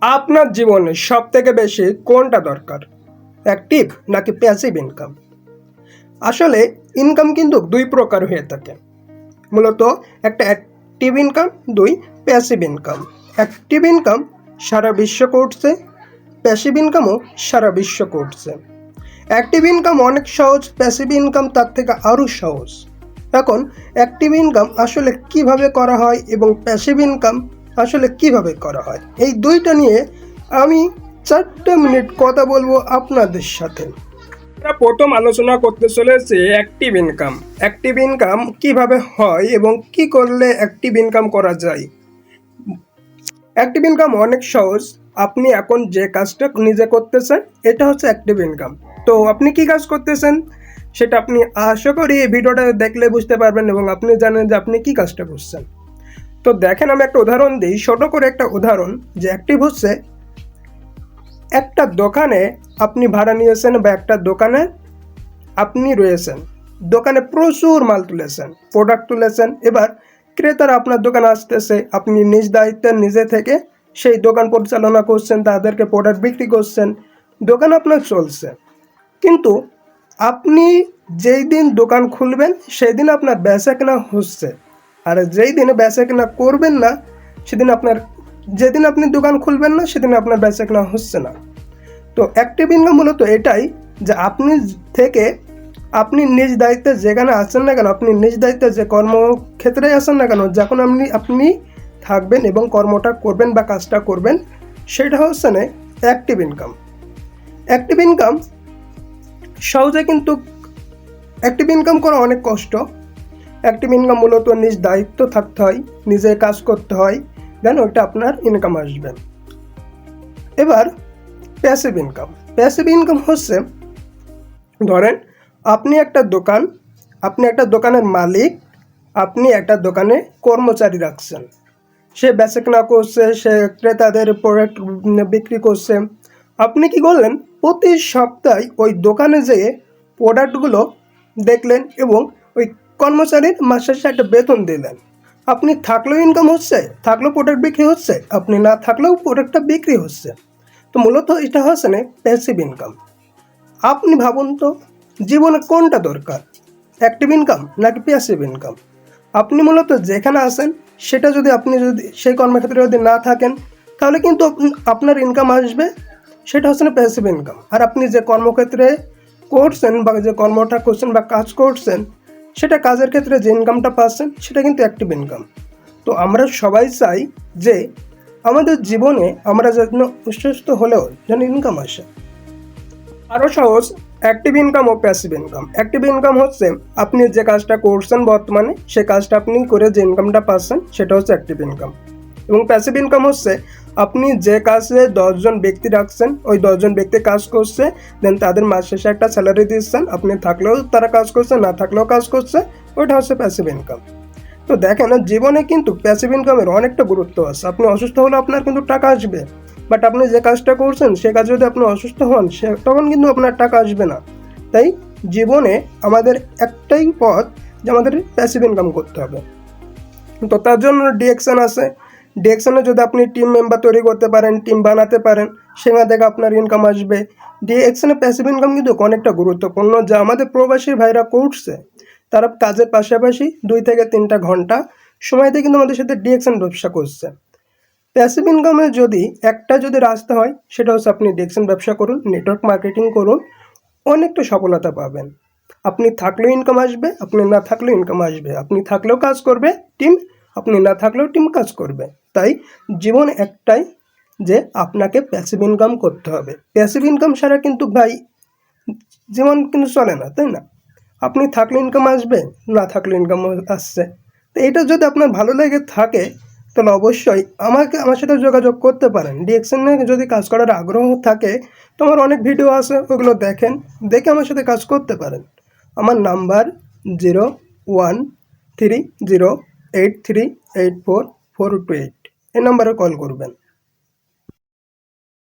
আপনার জীবনে সব থেকে বেশি কোনটা দরকার? অ্যাক্টিভ নাকি প্যাসিভ ইনকাম আসলে ইনকাম কিন্তু দুই প্রকার হয়ে থাকে। মূলত একটা অ্যাক্টিভ ইনকাম দুই প্যাসিভ ইনকাম অ্যাক্টিভ ইনকাম সারা বিশ্ব করছে প্যাসিভ ইনকামও সারা বিশ্ব করছে। অ্যাক্টিভ ইনকাম অনেক সহজ প্যাসিভ ইনকাম তার থেকে আরও সহজ। এখন অ্যাক্টিভ ইনকাম আসলে কীভাবে করা হয় এবং প্যাসিভ ইনকাম আসলে কীভাবে করা হয়? এই দুইটা নিয়ে আমি চারটে মিনিট কথা বলব আপনাদের সাথে। প্রথম আলোচনা করতে চলেছে অ্যাক্টিভ ইনকাম অ্যাক্টিভ ইনকাম কীভাবে হয় এবং কি করলে অ্যাক্টিভ ইনকাম করা যায়? অ্যাক্টিভ ইনকাম অনেক সহজ। আপনি এখন যে কাজটা নিজে করতেছেন, এটা হচ্ছে অ্যাক্টিভ ইনকাম তো আপনি কি কাজ করতেছেন? সেটা আপনি আশা করি এই ভিডিওটা দেখলে বুঝতে পারবেন এবং আপনি জানেন যে আপনি কি কাজটা করছেন। তো দেখেন আমি একটা উদাহরণ দিই, ছোট করে একটা উদাহরণ যে অ্যাক্টিভ হচ্ছে, একটা দোকানে আপনি ভাড়া নিয়েছেন বা একটা দোকানে আপনি রয়েছেন। দোকানে প্রচুর মাল তুলেছেন প্রোডাক্ট তুলেছেন। এবার ক্রেতারা আপনার দোকানে আসতেছে, আপনি নিজ দায়িত্বে নিজে থেকে সেই দোকান পরিচালনা করছেন, তাদেরকে প্রোডাক্ট বিক্রি করছেন, দোকান আপনার চলছে। কিন্তু আপনি যেই দিন দোকান খুলবেন সেই দিন আপনার বেচা কেনা হচ্ছে। আর যেই দিনে বেচা কেনা করবেন না, সেদিন আপনার, যেদিন আপনি দোকান খুলবেন না, সেদিন আপনার বেচা কেনা হচ্ছে না। তো অ্যাক্টিভ ইনকাম মূলত এটাই যে আপনি থেকে আপনি নিজ দায়িত্বে যেখানে আছেন না কেন, আপনি নিজ দায়িত্বে যে কর্মক্ষেত্রে আছেন না কেন, যখন আপনি আপনি থাকবেন এবং কর্মটা করবেন বা কাজটা করবেন, সেটা হচ্ছে না অ্যাক্টিভ ইনকাম অ্যাক্টিভ ইনকাম সহজে কিন্তু অ্যাক্টিভ ইনকাম করা অনেক কষ্ট। অ্যাক্টিভ ইনকাম মূলত নিজ দায়িত্ব থাকতে হয়, নিজে কাজ করতে হয়, দেন ওইটা আপনার ইনকাম আসবে। এবার প্যাসিভ ইনকাম প্যাসিভ ইনকাম হচ্ছে, ধরেন আপনি একটা দোকান, আপনি একটা দোকানের মালিক, আপনি একটা দোকানে কর্মচারী রাখছেন। সে বেচেকেনা করছে, সে ক্রেতাদের প্রোডাক্ট বিক্রি করছে। আপনি কি করলেন? প্রতি সপ্তাহে ওই দোকানে যেয়ে প্রোডাক্টগুলো দেখলেন এবং ওই কর্মচারীর মাসে শেষে একটা বেতন দিলেন আপনি থাকলেও ইনকাম হচ্ছে, থাকলেও প্রোডাক্ট বিক্রি হচ্ছে, আপনি না থাকলেও প্রোডাক্টটা বিক্রি হচ্ছে। তো মূলত এটা হচ্ছে না প্যাসিভ ইনকাম আপনি ভাবুন তো, জীবনে কোনটা দরকার? অ্যাক্টিভ ইনকাম নাকি প্যাসিভ ইনকাম আপনি মূলত যেখানে আসেন সেটা যদি আপনি যদি সেই কর্মক্ষেত্রে যদি না থাকেন, তাহলে কিন্তু আপনার ইনকাম আসবে, সেটা হচ্ছে না প্যাসিভ ইনকাম আর আপনি যে কর্মক্ষেত্রে করছেন বা যে কর্মটা করছেন বা কাজ করছেন সেটা কাজের ক্ষেত্রে যে ইনকামটা পাচ্ছেন, সেটা কিন্তু অ্যাক্টিভ ইনকাম তো আমরা সবাই চাই যে আমাদের জীবনে আমরা যেন সুস্থ হলেও যেন ইনকাম আসে। আরও সহজ অ্যাক্টিভ ইনকাম ও প্যাসিভ ইনকাম অ্যাক্টিভ ইনকাম হচ্ছে আপনি যে কাজটা করছেন বর্তমানে, সে কাজটা আপনি করে যে ইনকামটা পাচ্ছেন, সেটা হচ্ছে অ্যাক্টিভ ইনকাম এবং প্যাসিভ ইনকাম হচ্ছে, আপনি যে কাজে দশজন ব্যক্তি রাখছেন, ওই দশজন ব্যক্তি কাজ করছে দেন তাদের মাস শেষে একটা স্যালারি দিচ্ছেন, আপনি থাকলেও তারা কাজ করছে, না থাকলেও কাজ করছে, ওইটা হচ্ছে প্যাসিভ ইনকাম তো দেখেন, জীবনে কিন্তু প্যাসিভ ইনকামের অনেকটা গুরুত্ব আছে। আপনি অসুস্থ হলে আপনার কিন্তু টাকা আসবে বাট আপনি যে কাজটা করছেন, সে কাজে যদি আপনি অসুস্থ হন, সে, তখন কিন্তু আপনার টাকা আসবে না। তাই জীবনে আমাদের একটাই পথ যে আমাদের প্যাসিভ ইনকাম করতে হবে। তো তার জন্য ডিএকশন আছে ডিএকশনে যদি আপনি টিম মেম্বার তৈরি করতে পারেন টিম বানাতে পারেন, সেখান থেকে আপনার ইনকাম আসবে। ডিএকশনে প্যাসিভ ইনকাম কিন্তু অনেকটা গুরুত্বপূর্ণ, যা আমাদের প্রবাসী ভাইরা করছে। তারা কাজের পাশাপাশি দুই থেকে তিনটা ঘণ্টা সময়তে কিন্তু আমাদের সাথে ডিএকশন ব্যবসা করছে। প্যাসিভ ইনকামে যদি একটা যদি রাস্তা হয়, সেটা হচ্ছে আপনি ডিএকশন ব্যবসা করুন নেটওয়ার্ক মার্কেটিং করুন, অনেকটা সফলতা পাবেন। আপনি থাকলেও ইনকাম আসবে, আপনি না থাকলেও ইনকাম আসবে। আপনি থাকলেও কাজ করবে টিম আপনি না থাকলেও টিম কাজ করবে। তাই জীবন একটাই যে আপনাকে প্যাসিভ ইনকাম করতে হবে। প্যাসিভ ইনকাম ছাড়া কিন্তু ভাই জীবন কিন্তু চলে না, তাই না? আপনি থাকলে ইনকাম আসবে, না থাকলে ইনকাম আসছে। তো এটা যদি আপনার ভালো লেগে থাকে, তাহলে অবশ্যই আমাকে, আমার সাথে যোগাযোগ করতে পারেন। ডিএকশনে যদি কাজ করার আগ্রহ থাকে তো আমার অনেক ভিডিও আছে, ওগুলো দেখেন, দেখে আমার সাথে কাজ করতে পারেন। আমার number zero one three zero eight three eight four four two eight এই নাম্বারে কল করবেন।